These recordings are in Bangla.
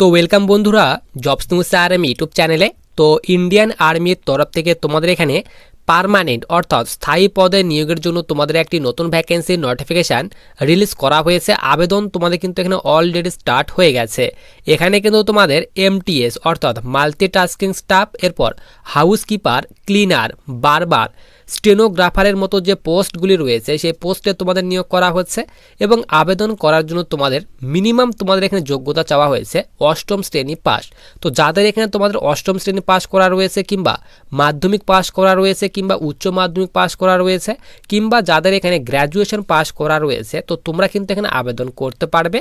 তো ওয়েলকাম বন্ধুরা জবস নিউজ আর্মি ইউটিউব চ্যানেলে তো ইন্ডিয়ান আর্মির তরফ থেকে তোমাদের এখানে পার্মানেন্ট অর্থাৎ স্থায়ী পদে নিয়োগের জন্য তোমাদের একটি নতুন ভ্যাকেন্সির নোটিফিকেশান রিলিজ করা হয়েছে। আবেদন তোমাদের কিন্তু এখানে অলরেডি স্টার্ট হয়ে গেছে। এখানে কিন্তু তোমাদের এমটিএস অর্থাৎ মাল্টিটাস্কিং স্টাফ এরপর হাউসকিপার ক্লিনার বারবার স্টেনোগ্রাফারের মতো যে পোস্টগুলি রয়েছে, সেই পোস্টে তোমাদের নিয়োগ করা হচ্ছে এবং আবেদন করার জন্য তোমাদের মিনিমাম তোমাদের এখানে যোগ্যতা চাওয়া হয়েছে, অষ্টম শ্রেণি পাস তো যাদের এখানে তোমাদের অষ্টম শ্রেণি পাস করা রয়েছে কিংবা মাধ্যমিক পাস করা রয়েছে কিংবা উচ্চ মাধ্যমিক পাস করা রয়েছে কিংবা যাদের এখানে গ্র্যাজুয়েশন পাস করা রয়েছে, তো তোমরা কিন্তু এখানে আবেদন করতে পারবে।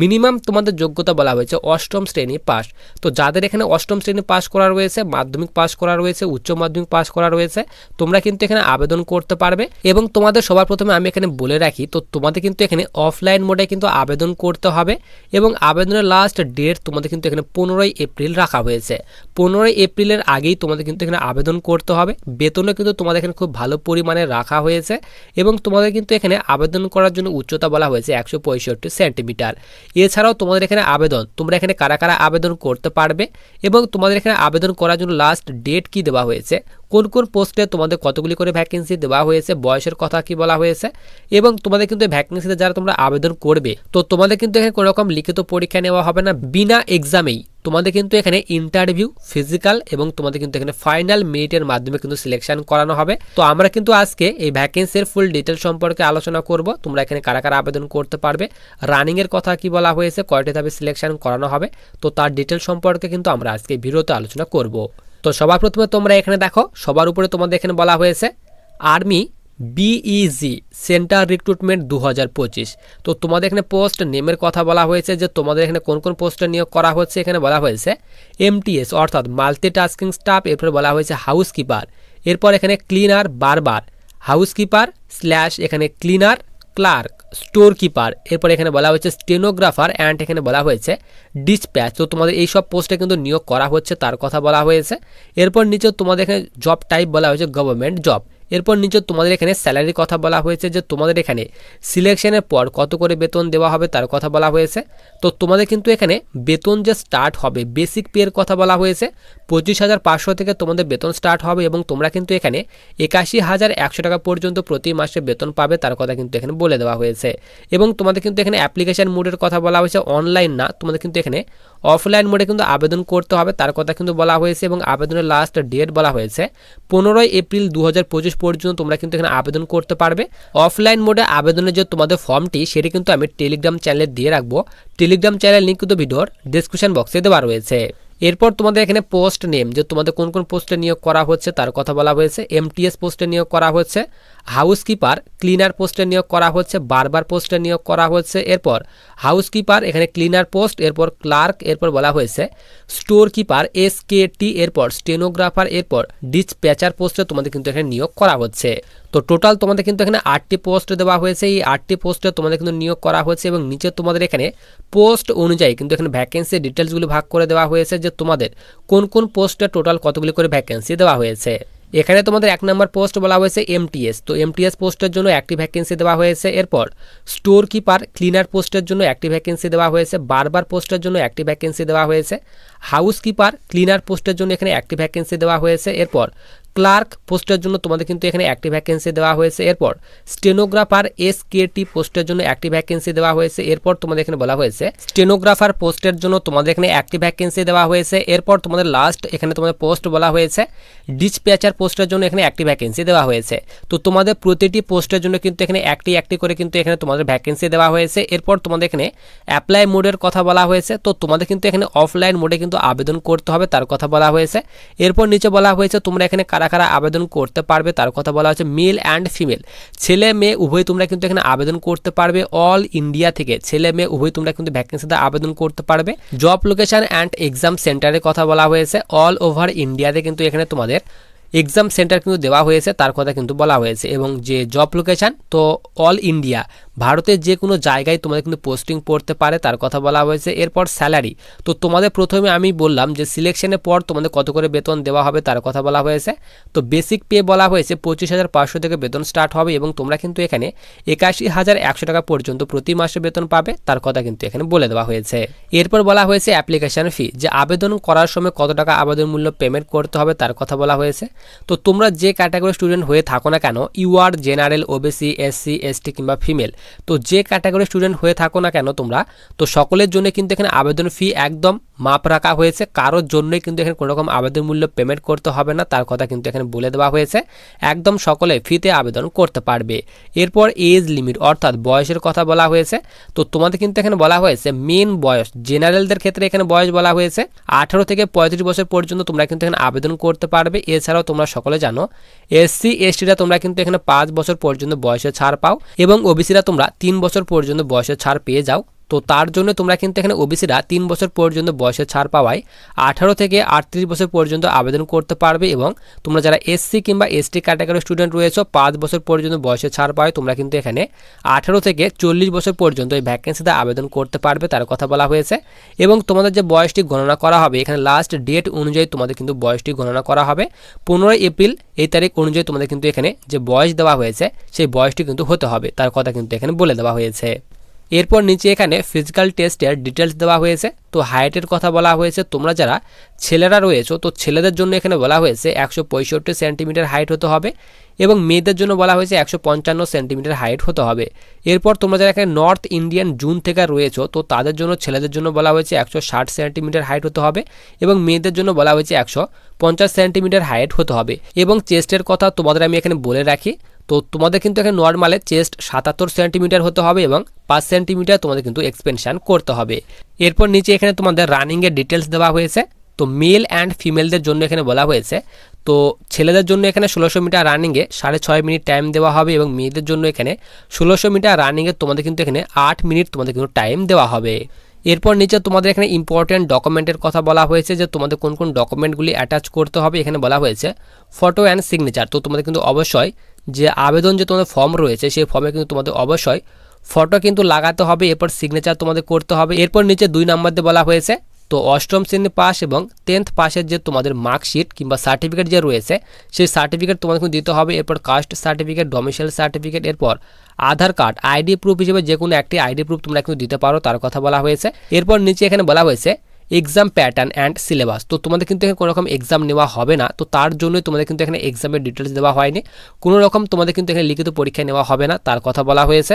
মিনিমাম তোমাদের যোগ্যতা বলা হয়েছে অষ্টম শ্রেণি পাস তো যাদের এখানে অষ্টম শ্রেণি পাস করা রয়েছে, মাধ্যমিক পাস করা রয়েছে, উচ্চ মাধ্যমিক পাস করা রয়েছে, তোমরা কিন্তু এখানে আবেদন করতে পারবে এবং তোমাদের সবার প্রথমে আমি এখানে বলে রাখি, তো তোমাদের কিন্তু এখানে অফলাইন মোডে কিন্তু আবেদন করতে হবে এবং আবেদনের লাস্ট ডেট তোমাদের কিন্তু এখানে পনেরোই এপ্রিল রাখা হয়েছে। পনেরোই এপ্রিলের আগেই তোমাদের কিন্তু এখানে আবেদন করতে হবে। বেতনও কিন্তু তোমাদের এখানে খুব ভালো পরিমাণে রাখা হয়েছে এবং তোমাদের কিন্তু এখানে আবেদন করার জন্য উচ্চতা বলা হয়েছে একশো পঁয়ষট্টি সেন্টিমিটার। এছাড়াও তোমাদের এখানে আবেদন, তোমরা এখানে কারা কারা আবেদন করতে পারবে এবং তোমাদের এখানে আবেদন করার জন্য লাস্ট ডেট কি দেওয়া হয়েছে? কোন কোন পোস্টে তোমাদের কতগুলি করে ভ্যাকেন্সি দেওয়া হয়েছে, বয়সের কথা কি বলা হয়েছে, এবং তোমাদের কিন্তু ভ্যাকেন্সিতে যারা তোমরা আবেদন করবে, তো তোমাদের কিন্তু এখানে কোনো রকম লিখিত পরীক্ষা নেওয়া হবে না, বিনা এক্সামেই তোমাদের কিন্তু এখানে ইন্টারভিউ ফিজিক্যাল এবং তোমাদের কিন্তু এখানে ফাইনাল মেরিটের মাধ্যমে কিন্তু সিলেকশন করানো হবে। তো আমরা কিন্তু আজকে এই ভ্যাকেন্সির ফুল ডিটেল সম্পর্কে আলোচনা করব, তোমরা এখানে কারা কারা আবেদন করতে পারবে রানিংয়ের কথা কি বলা হয়েছে, কয়টি ধাপে সিলেকশন করানো হবে, তো তার ডিটেল সম্পর্কে কিন্তু আমরা আজকে ভিডিওতে আলোচনা করব। তো সবার প্রথমে তোমরা এখানে দেখো, সবার উপরে তোমাদের এখানে বলা হয়েছে আর্মি বিইজি সেন্টার রিক্রুটমেন্ট দু হাজার পঁচিশ। তো তোমাদের এখানে পোস্ট নেমের কথা বলা হয়েছে যে তোমাদের এখানে কোন কোন পোস্টে নিয়োগ করা হচ্ছে, এখানে বলা হয়েছে এমটিএস অর্থাৎ মাল্টিটাস্কিং স্টাফ এরপরে বলা হয়েছে হাউসকিপার এরপর এখানে ক্লিনার বারবার হাউসকিপার স্ল্যাশ এখানে ক্লিনার ক্লার্ক স্টোর কিপার এরপর এখানে বলা হয়েছে স্টেনোগ্রাফার অ্যান্ড এখানে বলা হয়েছে ডিসপ্যাচ তো তোমাদের এই সব পোস্টে কিন্তু নিয়োগ করা হচ্ছে, তার কথা বলা হয়েছে। এরপর নিচে তোমাদের এখানে জব টাইপ বলা হয়েছে গভর্নমেন্ট জব এরপর নিচে তোমাদের এখানে স্যালারির কথা বলা হয়েছে যে তোমাদের এখানে সিলেকশনের পর কত করে বেতন দেওয়া হবে তার কথা বলা হয়েছে। তো তোমাদের কিন্তু এখানে বেতন যে স্টার্ট হবে বেসিক পের কথা বলা হয়েছে, পঁচিশ হাজার পাঁচশো থেকে তোমাদের বেতন স্টার্ট হবে এবং তোমরা কিন্তু এখানে একাশি হাজার একশো টাকা পর্যন্ত প্রতি মাসে বেতন পাবে তার কথা কিন্তু এখানে বলে দেওয়া হয়েছে। এবং তোমাদের কিন্তু এখানে অ্যাপ্লিকেশান মোডের কথা বলা হয়েছে অনলাইন না, তোমাদের কিন্তু এখানে অফলাইন মোডে কিন্তু আবেদন করতে হবে তার কথা কিন্তু বলা হয়েছে এবং আবেদনের লাস্ট ডেট বলা হয়েছে, পনেরোই এপ্রিল দু হাজার পঁচিশ পর্যন্ত তোমরা কিন্তু এখানে আবেদন করতে পারবে। অফলাইন মোডে আবেদনের যে তোমাদের ফর্মটি সেটি কিন্তু আমি টেলিগ্রাম চ্যানেলে দিয়ে রাখব। টেলিগ্রাম চ্যানেল লিঙ্ক কিন্তু ভিডিওর ডিসক্রিপশন বক্সে দেওয়া রয়েছে। এরপর তোমাদের এখানে পোস্ট নেম যে তোমাদের কোন কোন পোস্টে নিয়োগ করা হচ্ছে, তার কথা বলা হয়েছে। এমটিএস পোস্টে নিয়োগ করা হচ্ছে। হাউসকিপার, ক্লিনার পোস্টে নিয়োগ করা হচ্ছে, বারবার পোস্টে নিয়োগ করা হচ্ছে। এরপর হাউসকিপার, এখানে ক্লিনার পোস্ট, এরপর ক্লার্ক, এরপর বলা হয়েছে। Store keeper S K T, এরপর স্টেনোগ্রাফার, এরপর ডিসপ্যাচার পোস্টে তোমাদের কিন্তু এখানে নিয়োগ করা হচ্ছে। তো টোটাল তোমাদের কিন্তু এখানে আটটি পোস্ট দেওয়া হয়েছে। এই আটটি পোস্টে তোমাদের কিন্তু নিয়োগ করা হয়েছে এবং নিচে তোমাদের এখানে পোস্ট অনুযায়ী কিন্তু এখানে ভ্যাকেন্সি ডিটেলসগুলো ভাগ করে দেওয়া হয়েছে যে তোমাদের কোন কোন পোস্টে টোটাল কতগুলি করে ভ্যাকেন্সি দেওয়া হয়েছে। এখানে তোমাদের এক নম্বর পোস্ট বলা হয়েছে এমটিএস তো এমটিএস পোস্টের জন্য একটি ভ্যাকেন্সি দেওয়া হয়েছে। এরপর স্টোর কিপার ক্লিনার পোস্টের জন্য একটি ভ্যাকেন্সি দেওয়া হয়েছে। বারবার পোস্টের জন্য একটি ভ্যাকেন্সি দেওয়া হয়েছে। হাউস কিপার ক্লিনার পোস্টের জন্য এখানে একটি ভ্যাকেন্সি দেওয়া হয়েছে। এরপর ক্লার্ক পোস্টের জন্য তোমাদের কিন্তু এখানে একটি ভ্যাকেন্সি দেওয়া হয়েছে। এরপর স্টেনোগ্রাফার এস কে টি পোস্টের জন্য একটি ভ্যাকেন্সি দেওয়া হয়েছে। এরপর তোমাদের এখানে বলা হয়েছে স্টেনোগ্রাফার পোস্টের জন্য তোমাদের এখানে একটি ভ্যাকেন্সি দেওয়া হয়েছে। এরপর তোমাদের লাস্ট এখানে তোমাদের পোস্ট বলা হয়েছে ডিসপ্যাচার পোস্টের জন্য এখানে একটি ভ্যাকেন্সি দেওয়া হয়েছে। তো তোমাদের প্রতিটি পোস্টের জন্য কিন্তু এখানে একটি একটি করে কিন্তু এখানে তোমাদের ভ্যাকেন্সি দেওয়া হয়েছে। এরপর তোমাদের এখানে অ্যাপ্লাই মোডের কথা বলা হয়েছে। তো তোমাদের কিন্তু এখানে অফলাইন মোডে কিন্তু আবেদন করতে হবে, তার কথা বলা হয়েছে। এরপর নিচে বলা হয়েছে, তোমরা এখানে কারা কারা কারা আবেদন করতে পারবে, তার কথা বলা হচ্ছে মেল অ্যান্ড ফিমেল ছেলে, মেয়ে, উভয় তোমরা কিন্তু এখানে আবেদন করতে পারবে অল ইন্ডিয়া থেকে। ছেলে, মেয়ে, উভয় তোমরা কিন্তু ভ্যাকেন্সিতে আবেদন করতে পারবে। জব লোকেশন অ্যান্ড এক্সাম সেন্টারের কথা বলা হয়েছে অল ওভার ইন্ডিয়াতে কিন্তু এখানে তোমাদের এক্সাম সেন্টার কিন্তু দেওয়া হয়েছে, তার কথা কিন্তু বলা হয়েছে। এবং যে জব লোকেশান তো অল ইন্ডিয়া ভারতের যে কোনো জায়গায় তোমাদের কিন্তু পোস্টিং পড়তে পারে, তার কথা বলা হয়েছে। এরপর স্যালারি তো তোমাদের প্রথমে আমি বললাম যে সিলেকশনের পর তোমাদের কত করে বেতন দেওয়া হবে, তার কথা বলা হয়েছে। তো বেসিক পে বলা হয়েছে পঁচিশ হাজার পাঁচশো থেকে বেতন স্টার্ট হবে এবং তোমরা কিন্তু এখানে একাশি হাজার একশো টাকা পর্যন্ত প্রতি মাসে বেতন পাবে, তার কথা কিন্তু এখানে বলে দেওয়া হয়েছে। এরপর বলা হয়েছে অ্যাপ্লিকেশন ফি যে আবেদন করার সময় কত টাকা আবেদন মূল্য পেমেন্ট করতে হবে, তার কথা বলা হয়েছে। তো তোমরা যে ক্যাটাগরি স্টুডেন্ট হয়ে থাকো না কেন UR general OBC SC ST কিংবা ফিমেল তো যে ক্যাটাগরি স্টুডেন্ট হয়ে থাকো না কেন তোমরা, তো সকলের জন্য কিন্তু এখানে আবেদন ফি একদম মাপ রাখা হয়েছে। কারোর জন্যই কিন্তু এখানে কোনো রকম আবেদন মূল্য পেমেন্ট করতে হবে না, তার কথা কিন্তু এখানে বলে দেওয়া হয়েছে। একদম সকলে ফ্রিতে আবেদন করতে পারবে। এরপর এজ লিমিট অর্থাৎ বয়সের কথা বলা হয়েছে। তো তোমাদের কিন্তু এখানে বলা হয়েছে মেন বয়স জেনারেলদের ক্ষেত্রে এখানে বয়স বলা হয়েছে। আঠারো থেকে পঁয়ত্রিশ বছর পর্যন্ত তোমরা কিন্তু এখানে আবেদন করতে পারবে। এছাড়াও তোমরা সকলে জানো এসসি এসটিরা তোমরা কিন্তু এখানে পাঁচ বছর পর্যন্ত বয়সে ছাড় পাও এবং ওবিসিরা তোমরা তিন বছর পর্যন্ত বয়সের ছাড় পেয়ে যাও। তো তার জন্য তোমরা কিন্তু এখানে ওবিসিরা তিন বছর পর্যন্ত বয়সে ছাড় পাওয়ায় আঠারো থেকে আটত্রিশ বছর পর্যন্ত আবেদন করতে পারবে এবং তোমরা যারা এসসি কিংবা এসটি ক্যাটাগরি স্টুডেন্ট রয়েছে, পাঁচ বছর পর্যন্ত বয়সে ছাড় পাওয়ায় তোমরা কিন্তু এখানে আঠারো থেকে চল্লিশ বছর পর্যন্ত এই ভ্যাকেন্সিতে আবেদন করতে পারবে, তার কথা বলা হয়েছে। এবং তোমাদের যে বয়সটি গণনা করা হবে, এখানে লাস্ট ডেট অনুযায়ী তোমাদের কিন্তু বয়সটি গণনা করা হবে। পনেরোই এপ্রিল এই তারিখ অনুযায়ী তোমাদের কিন্তু এখানে যে বয়স দেওয়া হয়েছে, সেই বয়সটি কিন্তু হতে হবে, তার কথা কিন্তু এখানে বলে দেওয়া হয়েছে। এরপর নিচে এখানে ফিজিক্যাল টেস্টের ডিটেলস দেওয়া হয়েছে। তো হাইটের কথা বলা হয়েছে। তোমরা যারা ছেলেরা রয়েছো, তো ছেলেদের জন্য এখানে বলা হয়েছে একশো পঁয়ষট্টি সেন্টিমিটার হাইট হতে হবে এবং মেয়েদের জন্য বলা হয়েছে একশো পঞ্চান্ন সেন্টিমিটার হাইট হতে হবে। এরপর তোমরা যারা এখানে নর্থ ইন্ডিয়ান জুন থেকে রয়েছো, তো তাদের জন্য, ছেলেদের জন্য বলা হয়েছে একশো ষাট সেন্টিমিটার হাইট হতে হবে এবং মেয়েদের জন্য বলা হয়েছে একশো পঞ্চাশ সেন্টিমিটার হাইট হতে হবে। এবং চেস্টের কথা তোমাদের আমি এখানে বলে রাখি। তো তোমাদের কিন্তু এখানে নর্মালে চেস্ট সাতাত্তর সেন্টিমিটার হতে হবে এবং পাঁচ সেন্টিমিটার তোমাদের কিন্তু এক্সপেনশান করতে হবে। এরপর নিচে এখানে তোমাদের রানিংয়ের ডিটেলস দেওয়া হয়েছে। তো মেল অ্যান্ড ফিমেলদের জন্য এখানে বলা হয়েছে। তো ছেলেদের জন্য এখানে ষোলোশো মিটার রানিংয়ে সাড়ে ছয় মিনিট টাইম দেওয়া হবে এবং মেয়েদের জন্য এখানে ষোলোশো মিটার রানিংয়ে তোমাদের কিন্তু এখানে আট মিনিট তোমাদের কিন্তু টাইম দেওয়া হবে। এরপর নিচে তোমাদের এখানে ইম্পর্টেন্ট ডকুমেন্টের কথা বলা হয়েছে যে তোমাদের কোন কোন ডকুমেন্টগুলি অ্যাটাচ করতে হবে। এখানে বলা হয়েছে ফটো অ্যান্ড সিগনেচার তো তোমাদের কিন্তু অবশ্যই যে আবেদন যে তোমাদের ফর্ম রয়েছে, সেই ফর্মে কিন্তু তোমাদের অবশ্যই ফটো কিন্তু লাগাতে হবে, এরপর সিগনেচার তোমাদের করতে হবে। এরপর নিচে দুই নাম্বার দিয়ে বলা হয়েছে, তো অষ্টম শ্রেণি পাস এবং টেন্থ পাসের যে তোমাদের মার্কশিট কিংবা সার্টিফিকেট যে রয়েছে, সেই সার্টিফিকেট তোমাদের দিতে হবে। এরপর কাস্ট সার্টিফিকেট ডোমিসাইল সার্টিফিকেট এরপর আধার কার্ড আইডি প্রুফ হিসেবে যে কোনো একটি আইডি প্রুফ তোমরা কিন্তু দিতে পারো, তার কথা বলা হয়েছে। এরপর নিচে এখানে বলা হয়েছে এক্সাম প্যাটার্ন অ্যান্ড সিলেবাস তো তোমাদের কিন্তু এখানে কোনো রকম এক্সাম নেওয়া হবে না। তো তার জন্যই তোমাদের কিন্তু এখানে এক্সামের ডিটেলস দেওয়া হয়নি। কোনো রকম তোমাদের কিন্তু এখানে লিখিত পরীক্ষা নেওয়া হবে না, তার কথা বলা হয়েছে।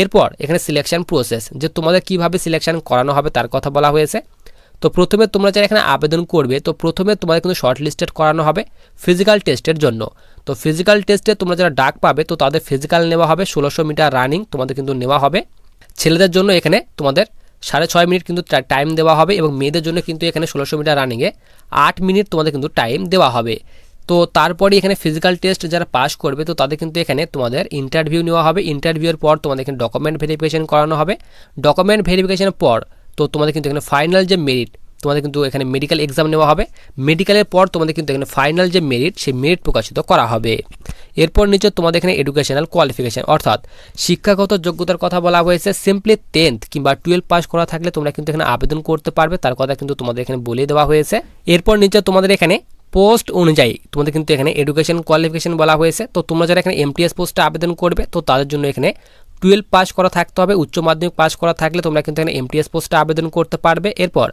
এরপর এখানে সিলেকশন প্রসেস যে তোমাদের কীভাবে সিলেকশন করানো হবে তার কথা বলা হয়েছে। তো প্রথমে তোমরা যারা এখানে আবেদন করবে, তো প্রথমে তোমাদের কিন্তু শর্ট লিস্টেড করানো হবে ফিজিক্যাল টেস্টের জন্য। তো ফিজিক্যাল টেস্টে তোমরা যারা ডাক পাবে, তো তাদের ফিজিক্যাল নেওয়া হবে। ষোলোশো মিটার রানিং তোমাদের কিন্তু নেওয়া হবে। ছেলেদের জন্য এখানে তোমাদের সাড়ে ছয় মিনিট কিন্তু টাইম দেওয়া হবে এবং মেয়েদের জন্য কিন্তু এখানে ষোলোশো মিটার রানিংয়ে আট মিনিট তোমাদের কিন্তু টাইম দেওয়া হবে। তো তারপরে এখানে ফিজিক্যাল টেস্ট যারা পাস করবে, তো তাদের কিন্তু এখানে তোমাদের ইন্টারভিউ নেওয়া হবে। ইন্টারভিউয়ের পর তোমাদের এখানে ডকুমেন্ট ভেরিফিকেশন করানো হবে। ডকুমেন্ট ভেরিফিকেশনের পর, তো তোমাদের কিন্তু এখানে ফাইনাল যে মেরিট তোমাদের কিন্তু এখানে মেডিকেল এক্সাম নেওয়া হবে। মেডিকেলের পর তোমাদের কিন্তু এখানে ফাইনাল যে মেরিট সেই মেরিট প্রকাশিত করা হবে। এরপর নিচে তোমাদের এখানে এডুকেশনাল কোয়ালিফিকেশান অর্থাৎ শিক্ষাগত যোগ্যতার কথা বলা হয়েছে। সিম্পলি টেন্থ কিংবা টুয়েলভ পাস করা থাকলে তোমরা কিন্তু এখানে আবেদন করতে পারবে। তার কথা কিন্তু তোমাদের এখানে বলে দেওয়া হয়েছে। এরপর নিচে তোমাদের এখানে পোস্ট অনুযায়ী তোমাদের কিন্তু এখানে এডুকেশন কোয়ালিফিকেশন বলা হয়েছে। তো তোমরা যারা এখানে এমটিএস পোস্টে আবেদন করবে, তো তাদের জন্য এখানে টুয়েলভ পাস করা থাকতে হবে, উচ্চ মাধ্যমিক পাস করা থাকলে তোমরা কিন্তু এখানে এমটিএস পোস্টে আবেদন করতে পারবে। এরপর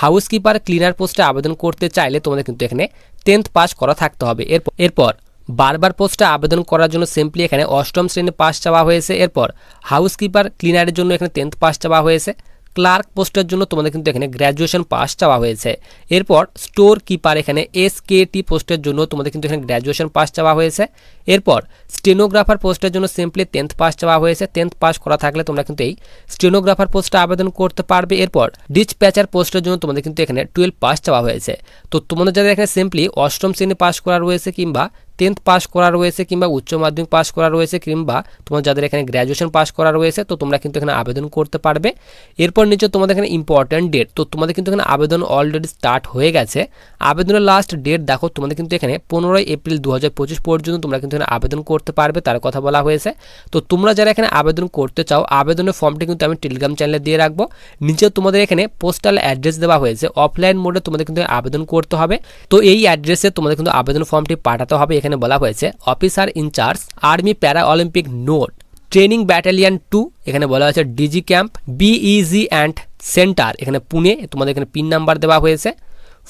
হাউসকিপার ক্লিনার পোস্টে আবেদন করতে চাইলে তোমাদের কিন্তু এখানে টেন্থ পাস করা থাকতে হবে। এরপর এরপর বারবার পোস্টে আবেদন করার জন্য সিম্পলি এখানে অষ্টম শ্রেণি পাস চাওয়া হয়েছে। এরপর হাউসকিপার ক্লিনারের জন্য এখানে টেন্থ পাস চাওয়া হয়েছে। ক্লার্ক পোস্টের জন্য তোমাদের কিন্তু এখানে গ্র্যাজুয়েশন পাস চাওয়া হয়েছে। এরপর স্টোর কিপার এখানে এস কে টি পোস্টের জন্য তোমাদের কিন্তু এখানে গ্র্যাজুয়েশন পাস চাওয়া হয়েছে। এরপর স্টেনোগ্রাফার পোস্টের জন্য সিম্পলি টেন্থ পাস চাওয়া হয়েছে। টেন্থ পাস করা থাকলে তোমরা কিন্তু এই স্টেনোগ্রাফার পোস্টে আবেদন করতে পারবে। এরপর ডিচপ্যাচার পোস্টের জন্য তোমাদের কিন্তু এখানে টুয়েলভ পাস চাওয়া হয়েছে। তো তোমাদের যাদের এখানে সিম্পলি অষ্টম শ্রেণি পাস করা রয়েছে কিংবা টেন্থ পাস করা রয়েছে কিংবা উচ্চ মাধ্যমিক পাস করা রয়েছে কিংবা তোমার যাদের এখানে গ্র্যাজুয়েশন পাস করা রয়েছে, তো তোমরা কিন্তু এখানে আবেদন করতে পারবে। এরপর নিচে তোমাদের এখানে ইম্পর্ট্যান্ট ডেট তো তোমাদের কিন্তু এখানে আবেদন অলরেডি স্টার্ট হয়ে গেছে। আবেদনের লাস্ট ডেট দেখো, তোমাদের কিন্তু এখানে পনেরোই এপ্রিল দু হাজার পঁচিশ পর্যন্ত তোমরা কিন্তু এখানে আবেদন করতে পারবে, তার কথা বলা হয়েছে। তো তোমরা যারা এখানে আবেদন করতে চাও, আবেদনের ফর্মটি কিন্তু আমি টেলিগ্রাম চ্যানেলে দিয়ে রাখব। নিচে তোমাদের এখানে পোস্টাল অ্যাড্রেস দেওয়া হয়েছে অফলাইন মোডে তোমাদের কিন্তু আবেদন করতে হবে। তো এই অ্যাড্রেসে তোমাদের কিন্তু আবেদন ফর্মটি পাঠাতে হবে এখানে বলা হয়েছে officer in charge army para Olympic note training battalion two এখানে বলা হয়েছে DG camp BEG and centre এখানে পুনে, তোমাদের এখানে পিন নাম্বার দেওয়া হয়েছে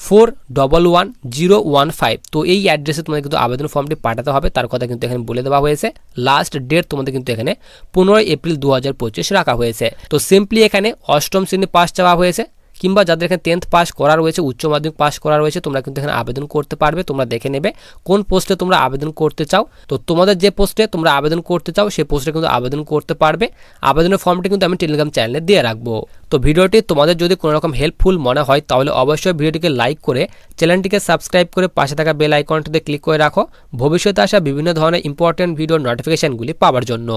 four double one zero one five তো এই অ্যাড্রেসে তোমাদের কিন্তু আবেদন ফর্মটি পাঠাতে হবে, তার কথা কিন্তু এখানে বলে দেওয়া হয়েছে লাস্ট ডেট তোমাদের কিন্তু এখানে পনেরোই এপ্রিল দু হাজার পঁচিশ রাখা হয়েছে, তো সিম্পলি এখানে অষ্টম শ্রেণি পাস চাওয়া হয়েছে কিংবা যাদের এখানে টেন্থ পাস করা রয়েছে, উচ্চ মাধ্যমিক পাস করা রয়েছে, তোমরা কিন্তু এখানে আবেদন করতে পারবে, তোমরা দেখে নেবে কোন পোস্টে তোমরা আবেদন করতে চাও। তো তোমাদের যে পোস্টে তোমরা আবেদন করতে চাও, সেই পোস্টে কিন্তু আবেদন করতে পারবে। আবেদনের ফর্মটি কিন্তু আমি টেলিগ্রাম চ্যানেলে দিয়ে রাখব। তো ভিডিওটি তোমাদের যদি কোনো রকম হেল্পফুল মনে হয়, তাহলে অবশ্যই ভিডিওটিকে লাইক করে চ্যানেলটিকে সাবস্ক্রাইব করে পাশে থাকা বেল আইকনটিতে ক্লিক করে রাখো। ভবিষ্যতে আসা বিভিন্ন ধরনের ইম্পর্টেন্ট ভিডিও নোটিফিকেশানগুলি পাওয়ার জন্য।